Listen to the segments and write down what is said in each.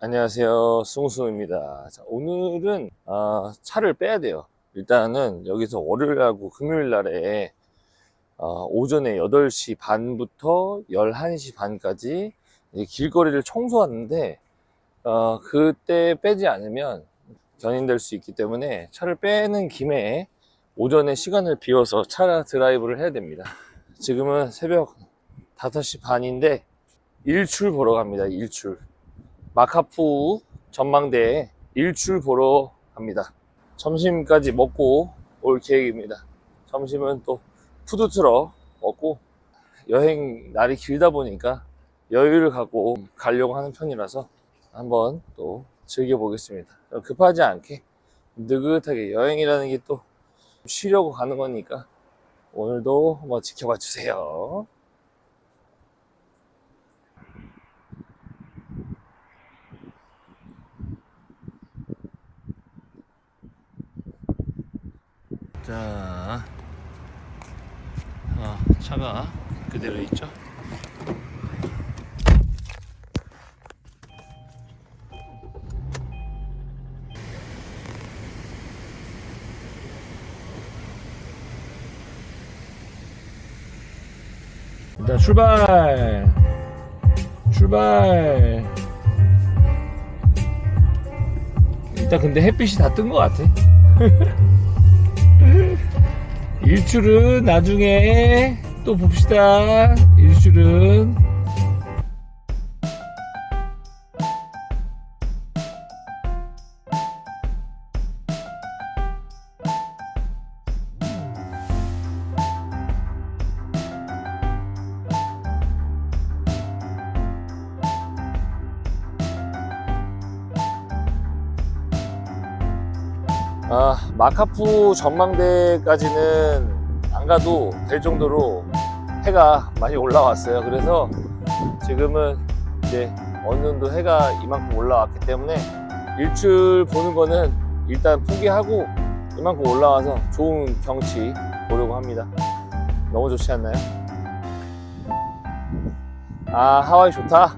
안녕하세요. 자, 오늘은 아, 차를 빼야 돼요. 일단은 여기서 월요일하고 금요일 날에 어, 오전에 8시 반부터 11시 반까지 길거리를 청소하는데 어, 그때 빼지 않으면 견인될 수 있기 때문에 차를 빼는 김에 오전에 시간을 비워서 차 드라이브를 해야 됩니다. 지금은 새벽 5시 반인데 일출 보러 갑니다. 일출. 마카푸 전망대에 일출 보러 갑니다. 점심까지 먹고 올 계획입니다. 점심은 또 푸드트럭 먹고 여행 날이 길다 보니까 여유를 갖고 가려고 하는 편이라서 한번 또 즐겨보겠습니다. 급하지 않게 느긋하게 여행이라는 게 또 쉬려고 가는 거니까 오늘도 한번 지켜봐 주세요. 자, 어, 차가 그대로 있죠. 일단 출발! 출발! 일단 근데 햇빛이 다 뜬 것 같아. 일출은 나중에 또 봅시다. 일출은. 아, 마카푸 전망대까지는 안 가도 될 정도로 해가 많이 올라왔어요. 그래서 지금은 이제 어느 정도 해가 이만큼 올라왔기 때문에 일출 보는 거는 일단 포기하고 이만큼 올라와서 좋은 경치 보려고 합니다. 너무 좋지 않나요? 아, 하와이 좋다.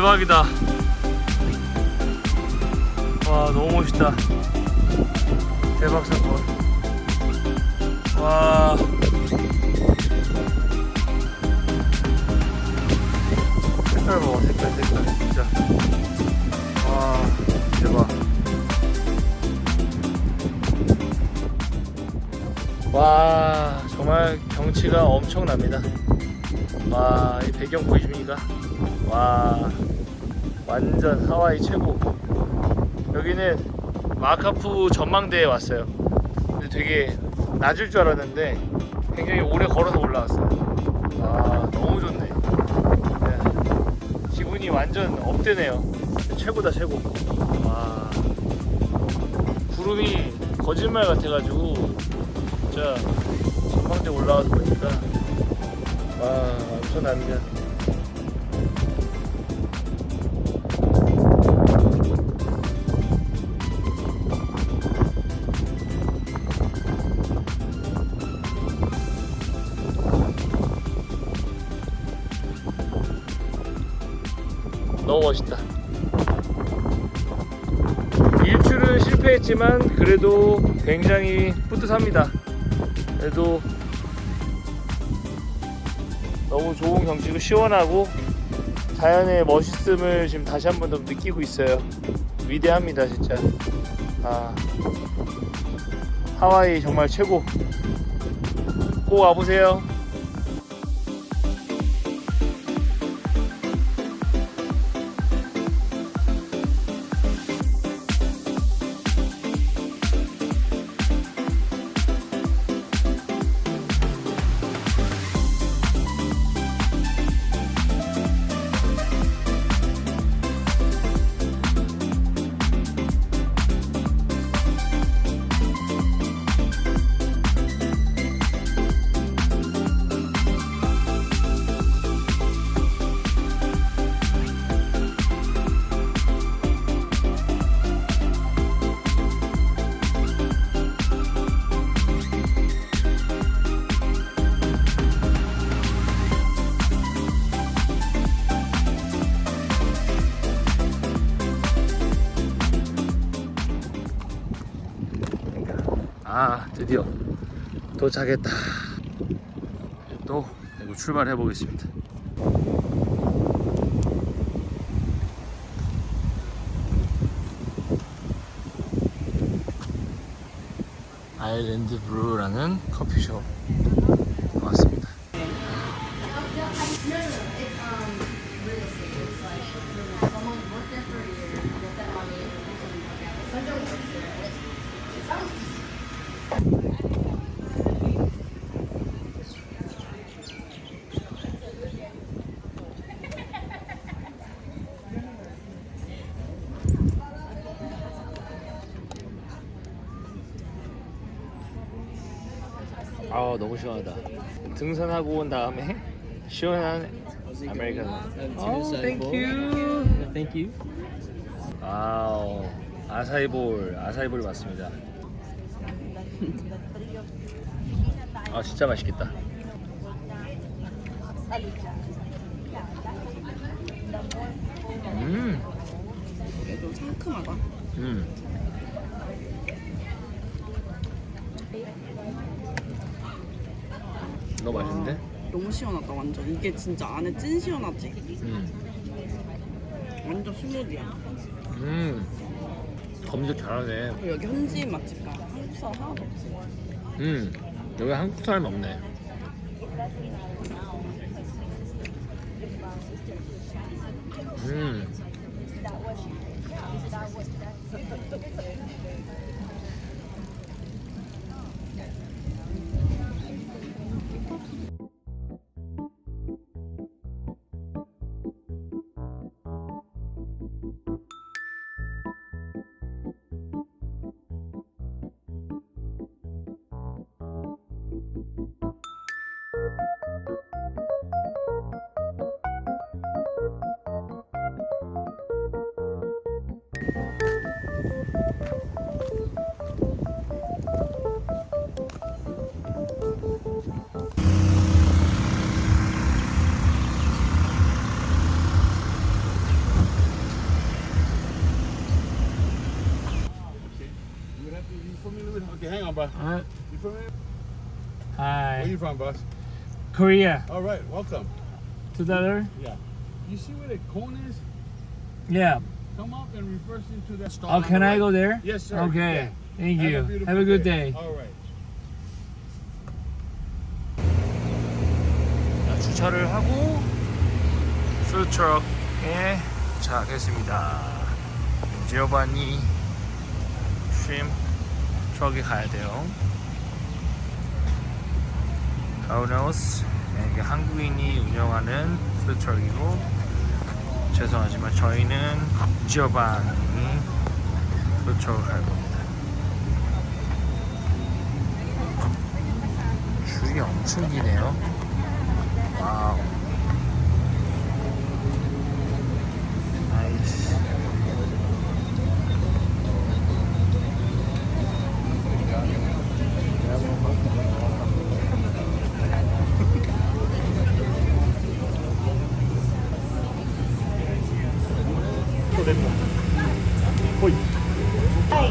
대박이다. 와, 너무 멋있다. 대박 사건. 와. 색깔 봐, 색깔, 색깔, 진짜. 와, 대박. 와, 정말 경치가 엄청납니다. 와, 이 배경 보이십니까? 와, 완전 하와이 최고. 여기는 마카푸 전망대에 왔어요. 근데 되게 낮을 줄 알았는데 굉장히 오래 걸어서 올라왔어요. 와, 너무 좋네. 네, 기분이 완전 업되네요. 최고다, 최고. 와, 구름이 거짓말 같아가지고 진짜 전망대 올라와서 보니까 와, 엄청납니다. 너무 멋있다. 일출은 실패했지만 그래도 굉장히 뿌듯합니다. 그래도 너무 좋은 경치고 시원하고 자연의 멋있음을 지금 다시 한 번 더 느끼고 있어요. 위대합니다, 진짜. 아, 하와이 정말 최고. 꼭 와보세요. 도착했다. 또 이거 출발해 보겠습니다. 아일랜드 브루라는 커피숍 왔습니다 너무 시원하다. 등산하고 온 다음에 시원한 아메리카노. 어, 땡큐 Thank you. 와우. 아사이볼 아사이볼 맞습니다. 아 진짜 맛있겠다. 음, 좀 상큼하다. 음. 너무 맛있는데? 너무 시원하다 완전. 이게 진짜 안에 찐 시원하지. 음, 완전 스무디야. 음. 검색 잘하네. 그리고 여기 현지인 맛집가 한국 사람 하나도 없지. 음, 여기 한국 사람이 없네. 음. with. Okay, hang on, boss. Uh, You familiar? Where hi, you from, boss? Korea. All right, welcome. Two dollar. Yeah. You see where the cone is? Yeah. Come up and reverse into that stall. Oh, on can the I right. go there? Yes, sir. Okay. Thank Have you. A beautiful Have a good day. All right. 야, 주차 주차를 하고 푸드트럭에 도착했습니다. 지오바니 쉼 트럭에 가야 돼요. 가우나우스 이게 한국인이 운영하는 푸드트럭이고 죄송하지만 저희는 지오바니 푸드트럭을 갈 겁니다. 줄이 엄청 기네요. 와우. 나이 스.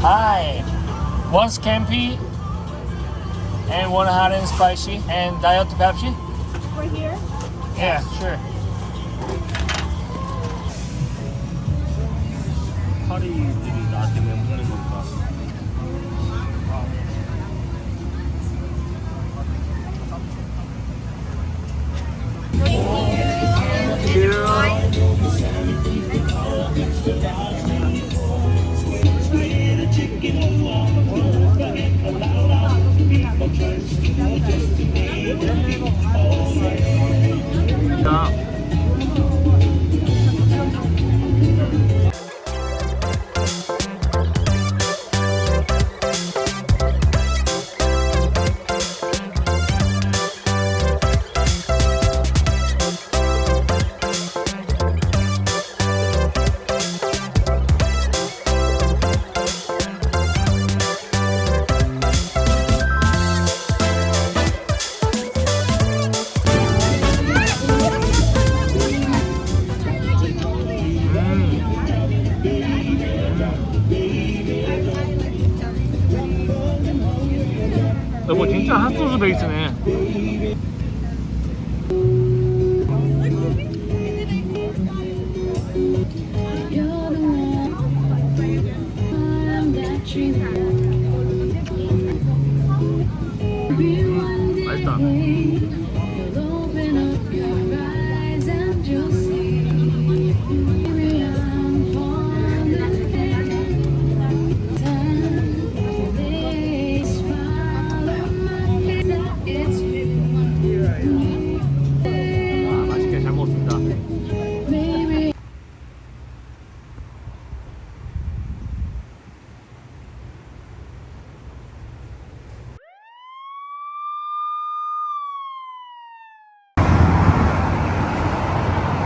Hi. One scampi and one hot and spicy and diet Pepsi. We're here. Yeah, sure. 파리들이 나한테 왜 묻는 걸까? we're gonna forget about us. People. 여보 진짜 핫소스 베이스네.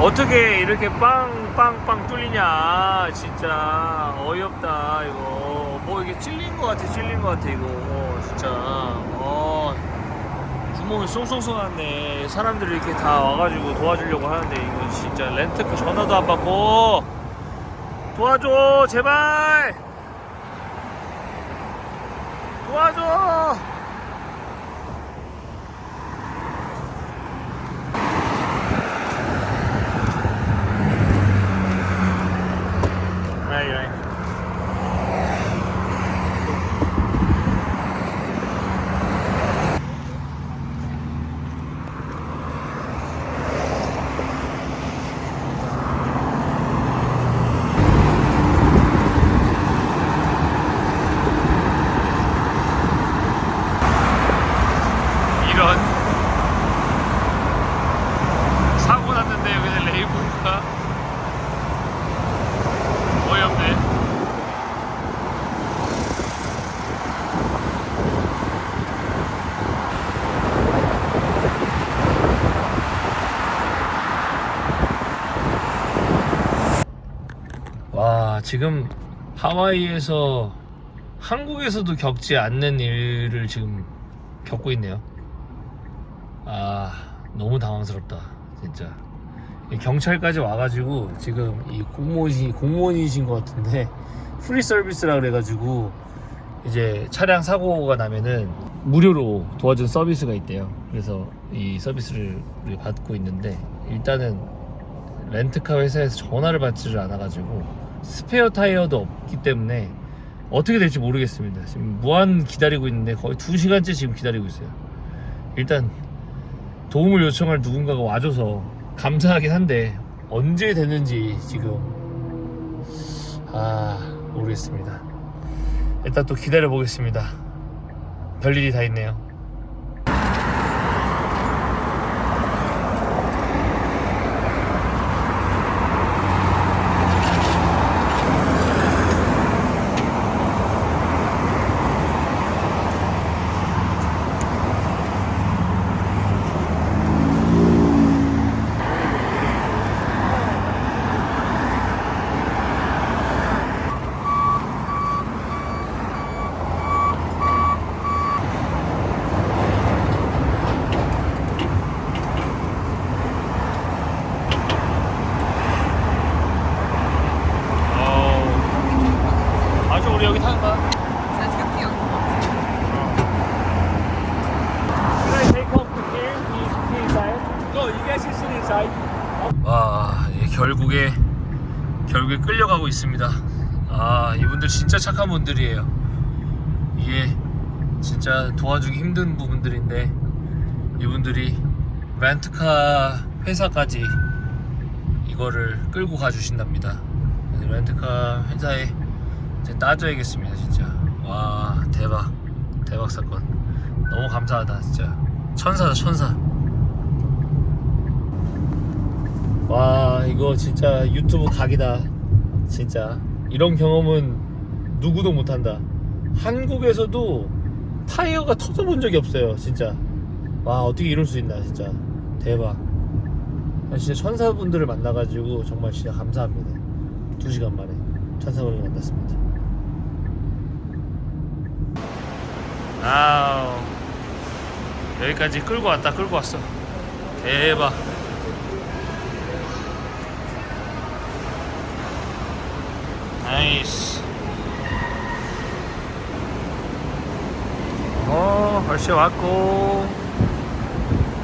어떻게 이렇게 빵빵빵 뚫리냐 진짜. 어이없다 이거. 뭐 이게 찔린 것 같아 찔린 것 같아 이거. 진짜. 어. 구멍이 쏙쏙 쏘났네. 사람들이 이렇게 다 와가지고 도와주려고 하는데 이거 진짜 렌트카 전화도 안 받고. 도와줘 제발! 도와줘 Right, right. 이런 사고 났는데 여기는 레이블인가? 어이없네. 와 지금 하와이에서 한국에서도 겪지 않는 일을 지금 겪고 있네요. 아 너무 당황스럽다 진짜. 이 경찰까지 와가지고 지금 이 공무원이 공무원이신 것 같은데 프리 서비스라 그래가지고 이제 차량 사고가 나면은 무료로 도와준 서비스가 있대요. 그래서 이 서비스를 받고 있는데 일단은 렌트카 회사에서 전화를 받지를 않아가지고 스페어 타이어도 없기 때문에 어떻게 될지 모르겠습니다. 지금 무한 기다리고 있는데 거의 2시간째 지금 기다리고 있어요. 일단 도움을 요청할 누군가가 와줘서 감사하긴 한데 언제 되는지 지금 아 모르겠습니다. 일단 또 기다려 보겠습니다. 별일이 다 있네요. 아주 우리 여기 타는 거야? 잘 착해요. Should I take off the gear? He's inside. No, you guys can sit inside. 와, 예, 결국에 결국에 끌려가고 있습니다. 아, 이분들 진짜 착한 분들이에요. 이게 진짜 도와주기 힘든 부분들인데 이분들이 렌트카 회사까지 이거를 끌고 가주신답니다. 그래서 렌트카 회사에 따져야겠습니다, 진짜. 와, 대박, 대박 사건. 너무 감사하다 진짜 천사다 천사 와 이거 진짜 유튜브 각이다 진짜. 이런 경험은 누구도 못한다. 한국에서도 타이어가 터져본 적이 없어요 진짜. 와 어떻게 이럴 수 있나 진짜. 대박. 진짜 천사분들을 만나가지고 정말 진짜 감사합니다. 두 시간 만에 천사분을 만났습니다. 아우. 여기까지 끌고 왔다 끌고 왔어. 대박 나이스 어 벌써 왔고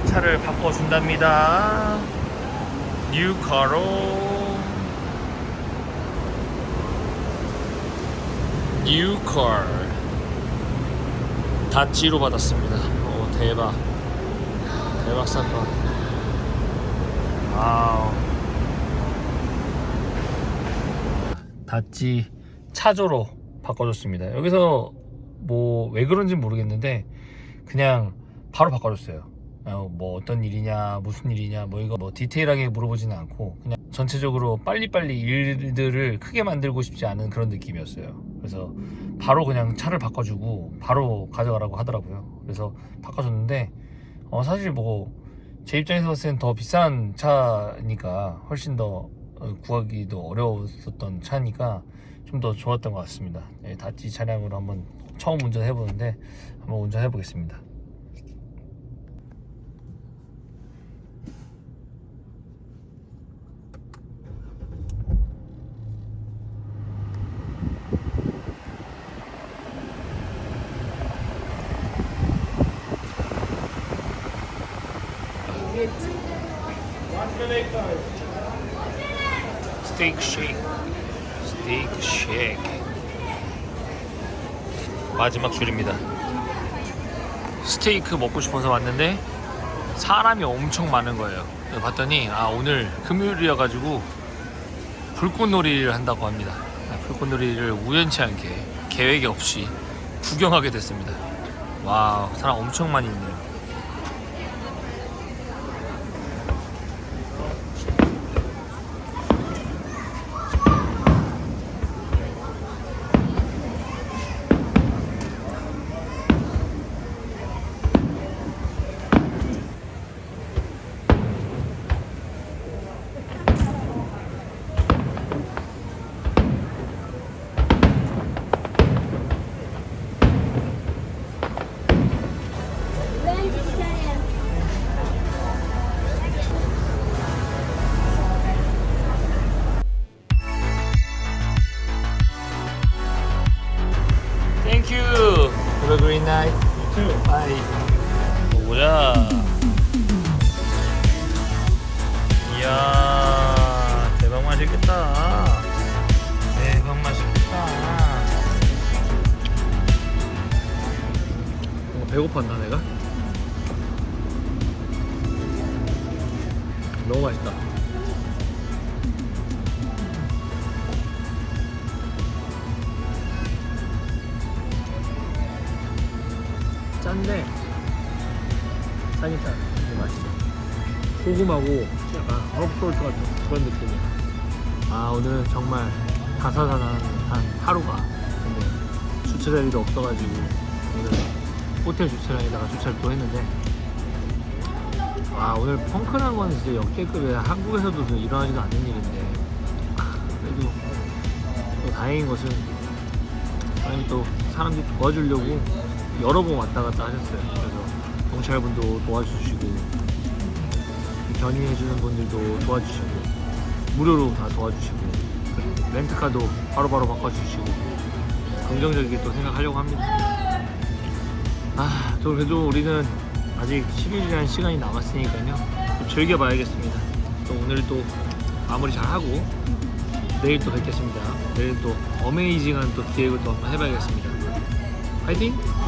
차를 바꿔준답니다 뉴카로 뉴카 다찌로 받았습니다. 오 대박 대박 사건. 와우. 다찌 차조로 바꿔줬습니다. 여기서 뭐 왜 그런지 모르겠는데 그냥 바로 바꿔줬어요. 어, 뭐 어떤 일이냐 무슨 일이냐 뭐 이거 뭐 디테일하게 물어보지는 않고 그냥 전체적으로 빨리빨리 일들을 크게 만들고 싶지 않은 그런 느낌이었어요. 그래서 바로 그냥 차를 바꿔주고 바로 가져가라고 하더라고요. 그래서 바꿔줬는데 어, 사실 뭐 제 입장에서 봤을 땐 더 비싼 차니까 훨씬 더 어, 구하기도 어려웠었던 차니까 좀 더 좋았던 것 같습니다. 네, 다찌 차량으로 한번 처음 운전해 보는데 한번 운전해 보겠습니다. 스테이크 쉐이크 스테이크 쉐이크 마지막 줄입니다. 스테이크 먹고 싶어서 왔는데 사람이 엄청 많은 거예요. 봤더니 아 오늘 금요일이어가지고 불꽃놀이를 한다고 합니다. 아, 불꽃놀이를 우연치 않게 계획이 없이 구경하게 됐습니다. 와 사람 엄청 많이 있네요 great night. You too. Bye. 뭐야? 이야 대박 맛있겠다. 대박 맛있겠다. 뭔가 배고팠나 내가? 너무 맛있다. 싼데 싸니까 이게 맛있어. 소금하고 약간 허브솔트 같은 그런 느낌이야. 아 오늘은 정말 다사다난한 하루가. 근데 주차 자리도 없어가지고 오늘 호텔 주차장에다가 주차를 또 했는데 와 오늘 펑크난 건 진짜 역대급이야. 한국에서도 좀 일어나지도 않는 일인데 그래도 또 다행인 것은 아니 또 사람들이 도와주려고 여러 번 왔다 갔다 하셨어요. 그래서 경찰분도 도와주시고 견인해주는 분들도 도와주시고 무료로 다 도와주시고 렌트카도 바로바로 바꿔주시고 긍정적이게 또 생각하려고 합니다. 아, 또 그래도 우리는 아직 10일이라는 시간이 남았으니까요. 좀 즐겨봐야겠습니다. 또 오늘 또 마무리 잘 하고 내일 또 뵙겠습니다. 내일 또 어메이징한 또 기획을 또 한번 해봐야겠습니다. 파이팅!